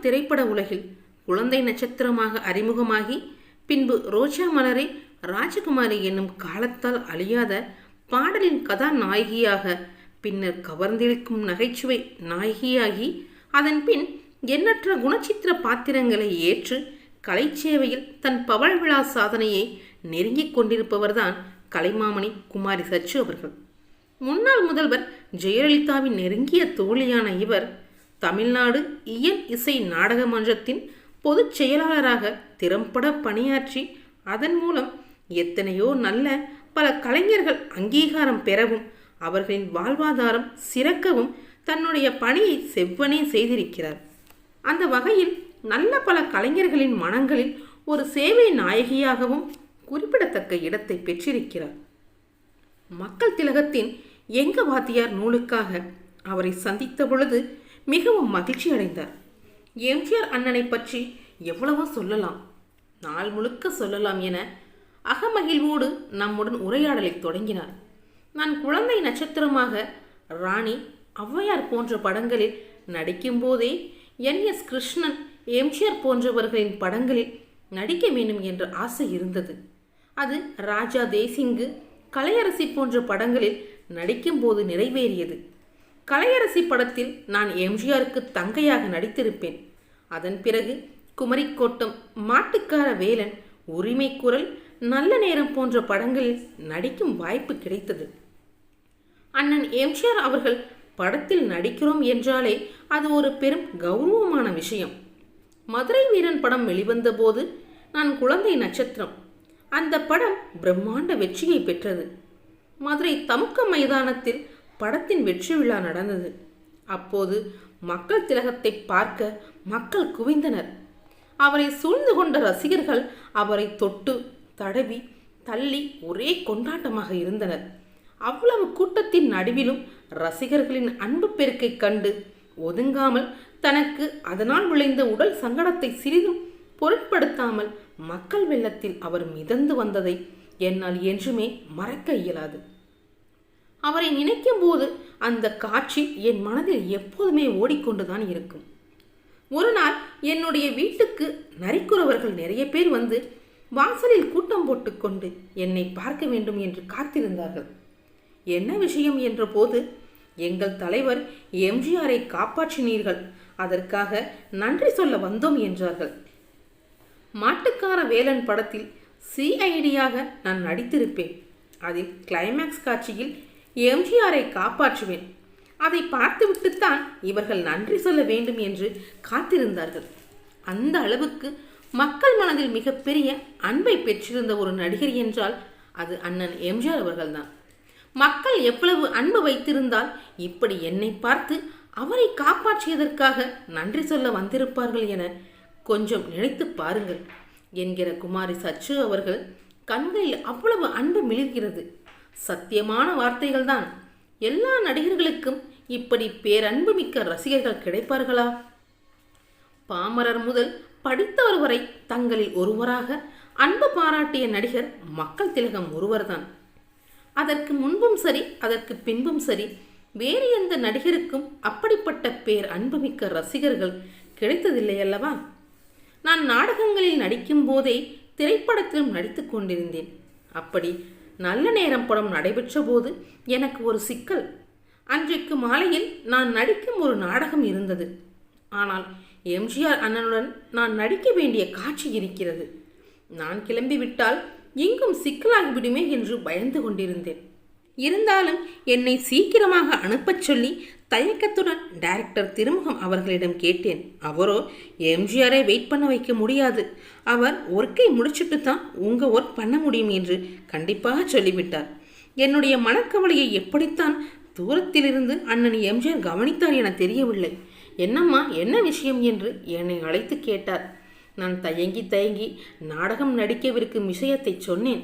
திரைப்பட உலகில் குழந்தை நட்சத்திரமாக அறிமுகமாகி பின்பு ரோஜா மலரே ராஜகுமாரி என்னும் காலத்தால் அழியாத பாடலின் கதாநாயகியாக பின்னர் கவர்ந்திழுக்கும் நகைச்சுவை நாயகியாகி அதன் பின் எண்ணற்ற குணச்சித்திர பாத்திரங்களை ஏற்று கலைச்சேவையில் தன் பவழ் விழா சாதனையை நெருங்கிக் கொண்டிருப்பவர்தான் கலைமாமணி குமாரி சச்சு அவர்கள். முன்னாள் முதல்வர் ஜெயலலிதாவின் நெருங்கிய தோழியான இவர் தமிழ்நாடு இயல் இசை நாடக மன்றத்தின் பொதுச் செயலாளராக திறம்பட பணியாற்றி அதன் மூலம் எத்தனையோ நல்ல பல கலைஞர்கள் அங்கீகாரம் பெறவும் அவர்களின் வாழ்வாதாரம் சிறக்கவும் தன்னுடைய பணியை செவ்வனே செய்திருக்கிறார். அந்த வகையில் நல்ல பல கலைஞர்களின் மனங்களில் ஒரு சேவை நாயகியாகவும் குறிப்பிடத்தக்க இடத்தை பெற்றிருக்கிறார். மக்கள் திலகத்தின் எங்க வாத்தியார் நூலுக்காக அவரை சந்தித்த பொழுது மிகவும் மகிழ்ச்சி அடைந்தார் எம்ஜிஆர் அண்ணனை பற்றி எவ்வளவோ சொல்லலாம். நாள் முழுக்க சொல்லலாம் என அகமகிழ்வோடு நம்முடன் உரையாடலை தொடங்கினார். நான் குழந்தை நட்சத்திரமாக ராணி ஔவையார் போன்ற படங்களில் நடிக்கும்போதே என். எஸ். கிருஷ்ணன் எம்ஜிஆர் போன்றவர்களின் படங்களில் நடிக்க வேண்டும் என்ற ஆசை இருந்தது. அது ராஜா தேசிங்கு கலையரசி போன்ற படங்களில் நடிக்கும்போது நிறைவேறியது. கலையரசி படத்தில் நான் எம்ஜிஆருக்கு தங்கையாக நடித்திருப்பேன். அதன் பிறகு குமரிக்கோட்டம் மாட்டுக்கார வேலன் உரிமை குரல் நல்ல நேரம் போன்ற படங்களில் நடிக்கும் வாய்ப்பு கிடைத்தது. அண்ணன் எம்ஜிஆர் அவர்கள் படத்தில் நடிக்கிறோம் என்றாலே அது ஒரு பெரும் கௌரவமான விஷயம். மதுரை வீரன் படம் வெளிவந்த போது நான் குழந்தை நட்சத்திரம். அந்த படம் பிரம்மாண்ட வெற்றியை பெற்றது. மதுரை தமுக்க மைதானத்தில் படத்தின் வெற்றி விழா நடந்தது. அப்போது மக்கள் திலகத்தை பார்க்க மக்கள் குவிந்தனர். அவரை சூழ்ந்து கொண்ட ரசிகர்கள் அவரை தொட்டு தடவி தள்ளி ஒரே கொண்டாட்டமாக இருந்தனர். அவ்வளவு கூட்டத்தின் நடுவிலும் ரசிகர்களின் அன்பு பெருக்கை கண்டு ஒதுங்காமல் தனக்கு அதனால் விளைந்த உடல் சங்கடத்தை சிறிதும் பொருட்படுத்தாமல் மக்கள் வெள்ளத்தில் அவர் மிதந்து வந்ததை என்னால் என்றுமே மறக்க இயலாது. அவரை நினைக்கும் போது அந்த காட்சி என் மனதில் எப்போதுமே ஓடிக்கொண்டுதான் இருக்கும். ஒரு நாள் என்னுடைய வீட்டுக்கு நரிக்குறவர்கள் நிறைய பேர் வந்து வாசலில் கூட்டம் போட்டுக்கொண்டு என்னை பார்க்க வேண்டும் என்று காத்திருந்தார்கள். என்ன விஷயம் என்ற போது எங்கள் தலைவர் எம்ஜிஆரை காப்பாற்றினீர்கள். அதற்காக நன்றி சொல்ல வந்தோம் என்றார்கள். மாட்டுக்கார வேலன் படத்தில் சிஐடியாக நான் நடித்திருப்பேன். அதில் கிளைமேக்ஸ் காட்சியில் எம்ஜிஆரை காப்பாற்றுவேன். அதை பார்த்துவிட்டுத்தான் இவர்கள் நன்றி சொல்ல வேண்டும் என்று காத்திருந்தார்கள். அந்த அளவுக்கு மக்கள் மனதில் மிகப்பெரிய அன்பை பெற்றிருந்த ஒரு நடிகர் என்றால் அது அண்ணன் எம்ஜிஆர் அவர்கள்தான். மக்கள் எவ்வளவு அன்பு வைத்திருந்தால் இப்படி என்னை பார்த்து அவரை காப்பாற்றியதற்காக நன்றி சொல்ல வந்திருப்பார்கள் என கொஞ்சம் நினைத்து பாருங்கள். என்கிற குமாரி சச்சு அவர்கள் கண்களில் அவ்வளவு அன்பு மிளிர்கிறது. சத்தியமான வார்த்தைகள்தான். எல்லா நடிகர்களுக்கும் இப்படி பேரன்பு மிக்க ரசிகர்கள் கிடைப்பார்களா? பாமரர் முதல் படித்தவர் வரை தங்களில் ஒருவராக அன்பு பாராட்டிய நடிகர் மக்கள் திலகம் ஒருவர்தான். அதற்கு முன்பும் சரி அதற்கு பின்பும் சரி வேறு எந்த நடிகருக்கும் அப்படிப்பட்ட பேர் அன்புமிக்க ரசிகர்கள் கிடைத்ததில்லை அல்லவா? நான் நாடகங்களில் நடிக்கும் போதே திரைப்படத்திலும் நடித்து கொண்டிருந்தேன். அப்படி நல்ல நேரம் படம் நடைபெற்ற போது எனக்கு ஒரு சிக்கல். அன்றைக்கு மாலையில் நான் நடிக்கும் ஒரு நாடகம் இருந்தது. ஆனால் எம்ஜிஆர் அண்ணனுடன் நான் நடிக்க வேண்டிய காட்சி இருக்கிறது. நான் கிளம்பிவிட்டால் எங்கும் சிக்கலாகிவிடுமே என்று பயந்து கொண்டிருந்தேன். இருந்தாலும் என்னை சீக்கிரமாக அனுப்பச் சொல்லி தயக்கத்துடன் டைரக்டர் திருமுகம் அவர்களிடம் கேட்டேன். அவரோ எம்ஜிஆரை வெயிட் பண்ண வைக்க முடியாது. அவர் ஒர்க்கை முடிச்சுட்டு தான் உங்கள் ஒர்க் பண்ண முடியும் என்று கண்டிப்பாக சொல்லிவிட்டார். என்னுடைய மனக்கவலையை எப்படித்தான் தூரத்திலிருந்து அண்ணன் எம்ஜிஆர் கவனித்தார் என தெரியவில்லை. என்னம்மா என்ன விஷயம் என்று என்னை அழைத்து கேட்டார். நான் தயங்கி தயங்கி நாடகம் நடிக்கவிருக்கும் விஷயத்தை சொன்னேன்.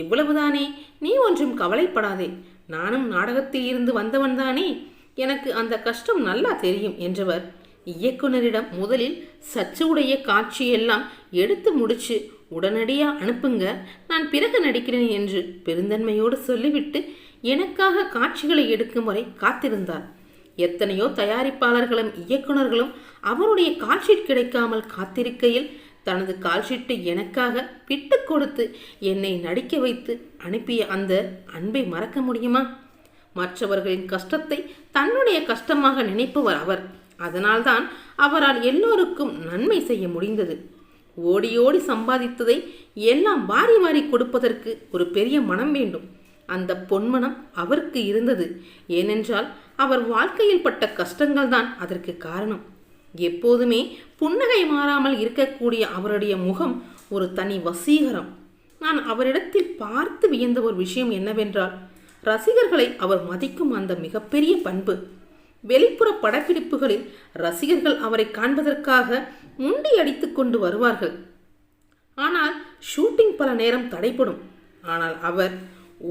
இவ்வளவுதானே? நீ ஒன்றும் கவலைப்படாதே. நானும் நாடகத்தில் இருந்து வந்தவன்தானே எனக்கு அந்த கஷ்டம் நல்லா தெரியும் என்றவர். இயக்குனரிடம் முதலில் சச்சு உடைய காட்சியெல்லாம் எடுத்து முடிச்சு உடனடியாக அனுப்புங்க நான் பிறகு நடிக்கிறேன் என்று பெருந்தன்மையோடு சொல்லிவிட்டு எனக்காக காட்சிகளை எடுக்கும் வரை காத்திருந்தார். எத்தனையோ தயாரிப்பாளர்களும் இயக்குனர்களும் அவருடைய காட்சி கிடைக்காமல் காத்திருக்கையில் தனது கால்ஷீட்டை எனக்காக விட்டு கொடுத்து என்னை நடிக்க வைத்து அனுப்பிய அந்த அன்பை மறக்க முடியுமா? மற்றவர்களின் கஷ்டத்தை தன்னுடைய கஷ்டமாக நினைப்பவர் அவர். அதனால்தான் அவரால் எல்லோருக்கும் நன்மை செய்ய முடிந்தது. ஓடி ஓடி சம்பாதித்ததை எல்லாம் வாரி வாரி கொடுப்பதற்கு ஒரு பெரிய மனம் வேண்டும். அந்த பொன்மனம் அவருக்கு இருந்தது. ஏனென்றால் அவர் வாழ்க்கையில் பட்ட கஷ்டங்கள் தான் அதற்கு காரணம். எப்போதுமே புன்னகை மாறாமல் இருக்கக்கூடிய அவருடைய முகம் ஒரு தனி வசீகரம். நான் அவரிடத்தில் பார்த்து வியந்த ஒரு விஷயம் என்னவென்றால் ரசிகர்களை அவர் மதிக்கும் அந்த மிகப்பெரிய பண்பு. வெளிப்புற படப்பிடிப்புகளில் ரசிகர்கள் அவரை காண்பதற்காக முண்டி அடித்து கொண்டு வருவார்கள். ஆனால் ஷூட்டிங் பல நேரம் தடைப்படும் ஆனால் அவர்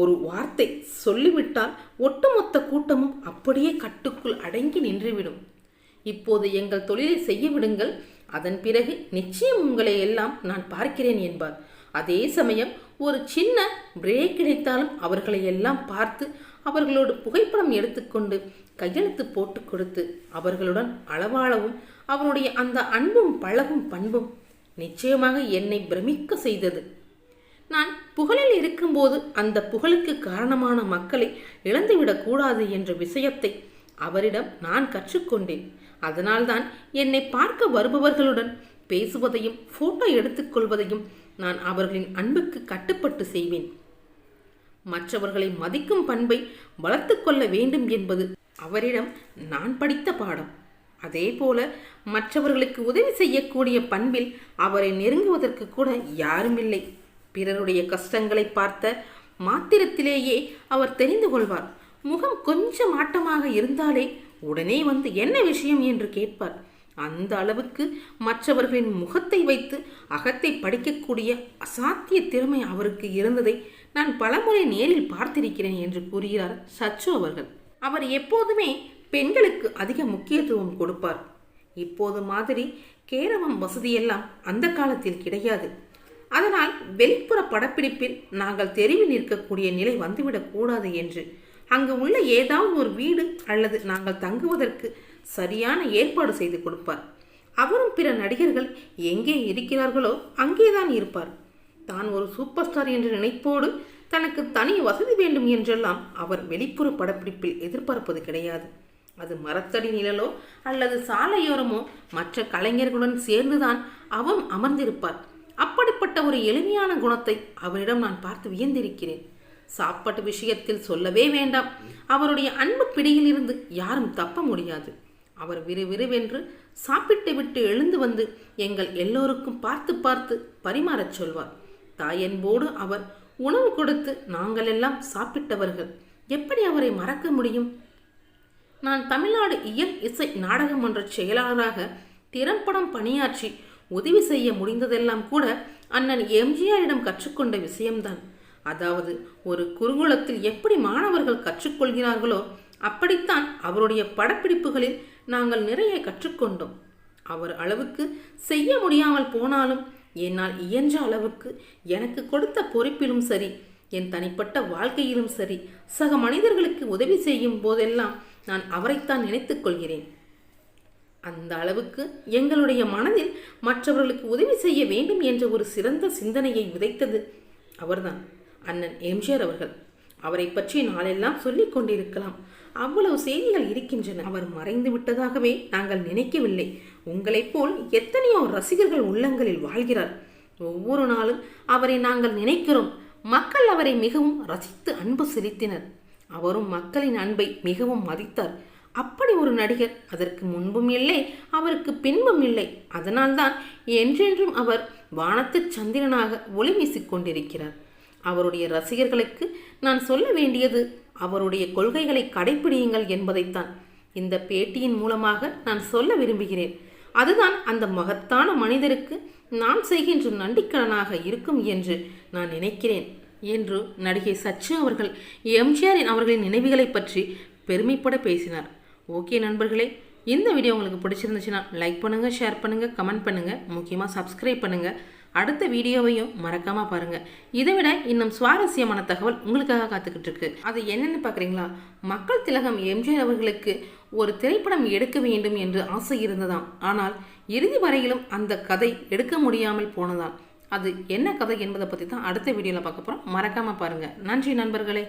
ஒரு வார்த்தை சொல்லிவிட்டால் ஒட்டுமொத்த கூட்டமும் அப்படியே கட்டுக்குள் அடங்கி நின்றுவிடும். இப்போது எங்கள் தொழிலை செய்ய விடுங்கள் அதன் பிறகு நிச்சயம் உங்களை எல்லாம் நான் பார்க்கிறேன் என்பார். அதே சமயம் ஒரு சின்ன பிரேக் கிடைத்தாலும் அவர்களை எல்லாம் பார்த்து அவர்களோடு புகைப்படம் எடுத்துக்கொண்டு கையெழுத்து போட்டு கொடுத்து அவர்களுடன் அளவாளவும் அவருடைய அந்த அன்பும் பழகும் பண்பும் நிச்சயமாக என்னை பிரமிக்க செய்தது. நான் புகழில் இருக்கும்போது அந்த புகழுக்கு காரணமான மக்களை இழந்துவிடக்கூடாது என்ற விஷயத்தை அவரிடம் நான் கற்றுக்கொண்டேன். அதனால்தான் என்னை பார்க்க வருபவர்களுடன் பேசுவதையும் போட்டோ எடுத்துக்கொள்வதையும் நான் அவர்களின் அன்புக்கு கட்டுப்பட்டு செய்வேன். மற்றவர்களை மதிக்கும் பண்பை வளர்த்து கொள்ள வேண்டும் என்பது அவரிடம் நான் படித்த பாடம். அதே போல மற்றவர்களுக்கு உதவி செய்யக்கூடிய பண்பில் அவரை நெருங்குவதற்கு கூட யாரும் இல்லை. பிறருடைய கஷ்டங்களை பார்த்த மாத்திரத்திலேயே அவர் தெரிந்து கொள்வார். முகம் கொஞ்சம் ஆட்டமாக இருந்தாலே உடனே வந்து என்ன விஷயம் என்று கேட்பார். அந்த அளவுக்கு மற்றவர்களின் முகத்தை வைத்து அகத்தை படிக்கக்கூடிய அசாத்திய திறமை அவருக்கு இருந்ததை நான் பலமுறை நேரில் பார்த்திருக்கிறேன் என்று கூறுகிறார் சச்சு அவர்கள். அவர் எப்போதுமே பெண்களுக்கு அதிக முக்கியத்துவம் கொடுப்பார். இப்போது மாதிரி கேரவம் வசதியெல்லாம் அந்த காலத்தில் கிடையாது. அதனால் வெளிப்புற படப்பிடிப்பில் நாங்கள் தெருவில் இருக்கக்கூடிய நிலை வந்துவிடக்கூடாது என்று அங்கு உள்ள ஏதாவது ஒரு வீடு அல்லது நாங்கள் தங்குவதற்கு சரியான ஏற்பாடு செய்து கொடுப்பார். அவரும் பிற நடிகர்கள் எங்கே இருக்கிறார்களோ அங்கேதான் இருப்பார். தான் ஒரு சூப்பர் ஸ்டார் என்ற நினைப்போடு தனக்கு தனி வசதி வேண்டும் என்றெல்லாம் அவர் வெளிப்புற படப்பிடிப்பில் எதிர்பார்ப்பது கிடையாது. அது மரத்தடி நிழலோ அல்லது சாலையோரமோ மற்ற கலைஞர்களுடன் சேர்ந்துதான் அவன் அமர்ந்திருப்பார். அப்படிப்பட்ட ஒரு எளிமையான குணத்தை அவரிடம் நான் பார்த்து வியந்திருக்கிறேன். சாப்பாட்டு விஷயத்தில் சொல்லவே வேண்டாம். அவருடைய அன்பு பிடியிலிருந்து யாரும் தப்ப முடியாது. அவர் விறுவிறுவென்று சாப்பிட்டு விட்டு எழுந்து வந்து எங்கள் எல்லோருக்கும் பார்த்து பார்த்து பரிமாறச் சொல்வார். தாயன்போடு அவர் உணவு கொடுத்து நாங்கள் எல்லாம் சாப்பிட்டவர்கள். எப்படி அவரை மறக்க முடியும்? நான் தமிழ்நாடு இயல் இசை நாடகம் நாடகமன்ற செயலாளராக திறம்படம் பணியாற்றி உதவி செய்ய முடிந்ததெல்லாம் கூட அண்ணன் எம்ஜிஆரிடம் கற்றுக்கொண்ட விஷயம்தான். அதாவது ஒரு குருகுலத்தில் எப்படி மாணவர்கள் கற்றுக்கொள்கிறார்களோ அப்படித்தான் அவருடைய படப்பிடிப்புகளில் நாங்கள் நிறைய கற்றுக்கொண்டோம். அவர் அளவுக்கு செய்ய முடியாமல் போனாலும் என்னால் இயன்ற அளவுக்கு எனக்கு கொடுத்த பொறுப்பிலும் சரி என் தனிப்பட்ட வாழ்க்கையிலும் சரி சக மனிதர்களுக்கு உதவி செய்யும் போதெல்லாம் நான் அவரைத்தான் நினைத்துக் கொள்கிறேன். அந்த அளவுக்கு எங்களுடைய மனதில் மற்றவர்களுக்கு உதவி செய்ய வேண்டும் என்ற ஒரு சிறந்த சிந்தனையை விதைத்தது அவர்தான். அண்ணன் எம்ஜிஆர் அவர்கள். அவரை பற்றி நாளெல்லாம் சொல்லிக் கொண்டிருக்கலாம். அவ்வளவு செய்திகள் இருக்கின்றன. அவர் மறைந்து விட்டதாகவே நாங்கள் நினைக்கவில்லை. உங்களைப் போல் எத்தனையோ ரசிகர்கள் உள்ளங்களில் வாழ்கிறார். ஒவ்வொரு நாளும் அவரை நாங்கள் நினைக்கிறோம். மக்கள் அவரை மிகவும் ரசித்து அன்பு செலுத்தினர். அவரும் மக்களின் அன்பை மிகவும் மதித்தார். அப்படி ஒரு நடிகர் அதற்கு முன்பும் இல்லை அவருக்கு பின்பும் இல்லை. அதனால்தான் என்றென்றும் அவர் வானத்து சந்திரனாக ஒளி வீசிக் கொண்டிருக்கிறார். அவருடைய ரசிகர்களுக்கு நான் சொல்ல வேண்டியது அவருடைய கொள்கைகளை கடைபிடியுங்கள் என்பதைத்தான். இந்த பேட்டியின் மூலமாக நான் சொல்ல விரும்புகிறேன். அதுதான் அந்த மகத்தான மனிதருக்கு நான் செய்கின்ற நன்றிக்கடனாக இருக்கும் என்று நான் நினைக்கிறேன் என்று நடிகை சச்சு அவர்கள் எம்ஜிஆரின் அவர்களின் நினைவுகளை பற்றி பெருமைப்பட பேசினார். ஓகே நண்பர்களே இந்த வீடியோ உங்களுக்கு பிடிச்சிருந்துச்சுன்னா லைக் பண்ணுங்கள் ஷேர் பண்ணுங்கள் கமெண்ட் பண்ணுங்கள் முக்கியமாக சப்ஸ்கிரைப் பண்ணுங்கள் அடுத்த வீடியோவையும் மறக்காம பாருங்க. இதை விட இன்னும் சுவாரஸ்யமான தகவல் உங்களுக்காக காத்துக்கிட்டு இருக்கு அது என்னன்னு பார்க்குறீங்களா மக்கள் திலகம் எம்ஜிஆர் அவர்களுக்கு ஒரு திரைப்படம் எடுக்க வேண்டும் என்று ஆசை இருந்ததாம். ஆனால் இறுதி வரையிலும் அந்த கதை எடுக்க முடியாமல் போனதாம். அது என்ன கதை என்பதை பற்றி தான் அடுத்த வீடியோவில் பார்க்க போகிறோம் மறக்காமல் பாருங்கள் நன்றி நண்பர்களே.